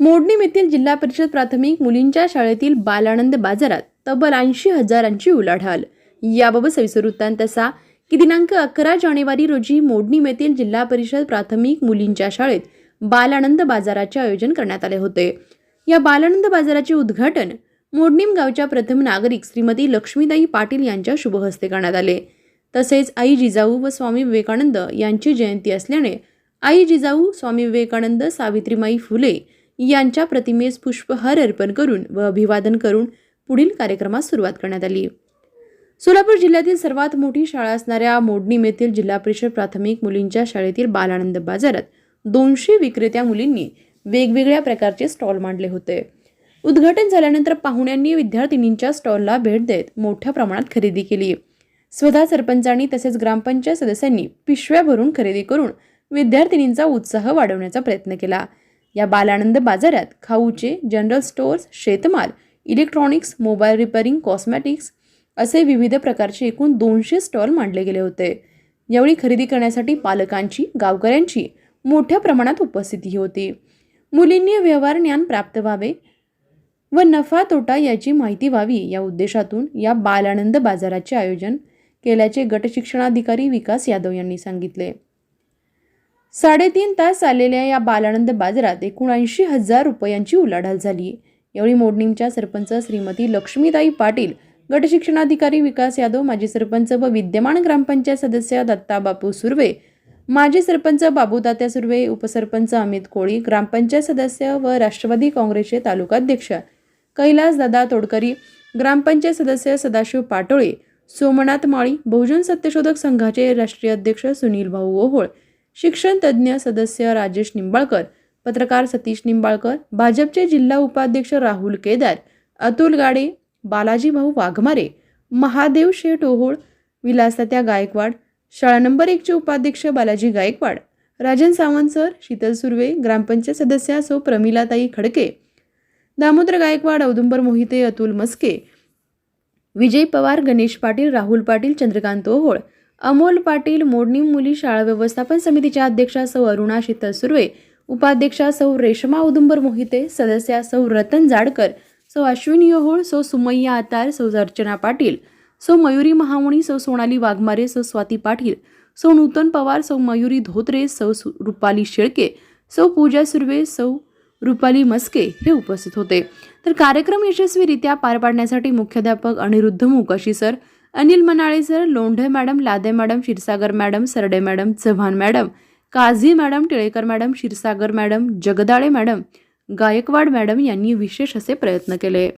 मोडणीम येथील जिल्हा परिषद प्राथमिक मुलींच्या शाळेतील बालानंद बाजारात तब्बल ऐंशी हजारांची उलाढाल. याबाबत सविस्तर वृत्तांत असा की दिनांक अकरा जानेवारी रोजी मोडणीम येथील जिल्हा परिषद प्राथमिक मुलींच्या शाळेत बालानंद बाजाराचे आयोजन करण्यात आले होते. या बालानंद बाजाराचे उद्घाटन मोडणीम गावच्या प्रथम नागरिक श्रीमती लक्ष्मीताई पाटील यांच्या शुभहस्ते करण्यात आले. तसेच आई जिजाऊ व स्वामी विवेकानंद यांची जयंती असल्याने आई जिजाऊ स्वामी विवेकानंद सावित्रीमाई फुले यांच्या प्रतिमेस पुष्पहार अर्पण करून व अभिवादन करून पुढील कार्यक्रमास सुरुवात करण्यात आली. सोलापूर जिल्ह्यातील सर्वात मोठी शाळा असणाऱ्या मोडणीम येथील जिल्हा परिषद प्राथमिक मुलींच्या शाळेतील बालानंद बाजारात दोनशे विक्रेत्या मुलींनी वेगवेगळ्या प्रकारचे स्टॉल मांडले होते. उद्घाटन झाल्यानंतर पाहुण्यांनी विद्यार्थिनींच्या स्टॉलला भेट देत मोठ्या प्रमाणात खरेदी केली. स्वतः सरपंचांनी तसेच ग्रामपंचायत सदस्यांनी पिशव्या भरून खरेदी करून विद्यार्थिनींचा उत्साह वाढवण्याचा प्रयत्न केला. या बालानंद बाजारात खाऊचे जनरल स्टोअर्स शेतमाल इलेक्ट्रॉनिक्स मोबाईल रिपेअरिंग कॉस्मॅटिक्स असे विविध प्रकारचे एकूण दोनशे स्टॉल मांडले गेले होते. यावेळी खरेदी करण्यासाठी पालकांची गावकऱ्यांची मोठ्या प्रमाणात उपस्थिती होती. मुलींनी व्यवहार ज्ञान प्राप्त व्हावे व नफा तोटा याची माहिती व्हावी या उद्देशातून या बालानंद बाजाराचे आयोजन केल्याचे गट शिक्षणाधिकारी विकास यादव यांनी सांगितले. साडेतीन तास चाललेल्या या बालानंद बाजारात एकोणऐंशी हजार रुपयांची उलाढाल झाली. यावेळी मोडणीमच्या सरपंच श्रीमती लक्ष्मीताई पाटील गटशिक्षणाधिकारी विकास यादव माजी सरपंच व विद्यमान ग्रामपंचायत सदस्य दत्ता बापू सुर्वे माजी सरपंच बाबू तात्या सुर्वे उपसरपंच अमित कोळी ग्रामपंचायत सदस्य व राष्ट्रवादी काँग्रेसचे तालुकाध्यक्ष कैलास दादा तोडकरी ग्रामपंचायत सदस्य सदाशिव पाटोळे सोमनाथ माळी बहुजन सत्यशोधक संघाचे राष्ट्रीय अध्यक्ष सुनील भाऊ ओहोळ शिक्षण तज्ज्ञ सदस्य राजेश निंबाळकर पत्रकार सतीश निंबाळकर भाजपचे जिल्हा उपाध्यक्ष राहुल केदार अतुल गाडे बालाजी भाऊ वाघमारे महादेव शेठ ओहोळ विलासतात्या गायकवाड शाळा नंबर एकचे उपाध्यक्ष बालाजी गायकवाड राजन सावंत सर शीतल सुर्वे ग्रामपंचायत सदस्या सो प्रमिलाताई खडके दामोदर गायकवाड औदुंबर मोहिते अतुल मस्के विजय पवार गणेश पाटील राहुल पाटील चंद्रकांत ओहोळ अमोल पाटील मोडणी मुली शाळा व्यवस्थापन समितीच्या अध्यक्षा सौ अरुणा शीतल सुर्वे उपाध्यक्षा सौ रेशमा औदुंबर मोहिते सदस्या सौ रतन जाडकर सौ अश्विनी ओहोळ सौ सुमय्या आतार सौ अर्चना पाटील सौ मयुरी महामुणी सौ सोनाली वाघमारे सौ स्वाती पाटील सौ नूतन पवार सौ मयुरी धोत्रे सौ सु- रुपाली शेळके सौ पूजा सुर्वे सौ रुपाली मस्के हे उपस्थित होते. तर कार्यक्रम यशस्वीरित्या पार पाडण्यासाठी मुख्याध्यापक Aniruddha Mukashi sir Anil Manale sir Londhe madam Lade madam Kshirsagar madam Sarade madam Chavan madam Kazi madam Tilekar madam Kshirsagar madam Jagdale madam Gaikwad madam यांनी विशेष असे प्रयत्न केले.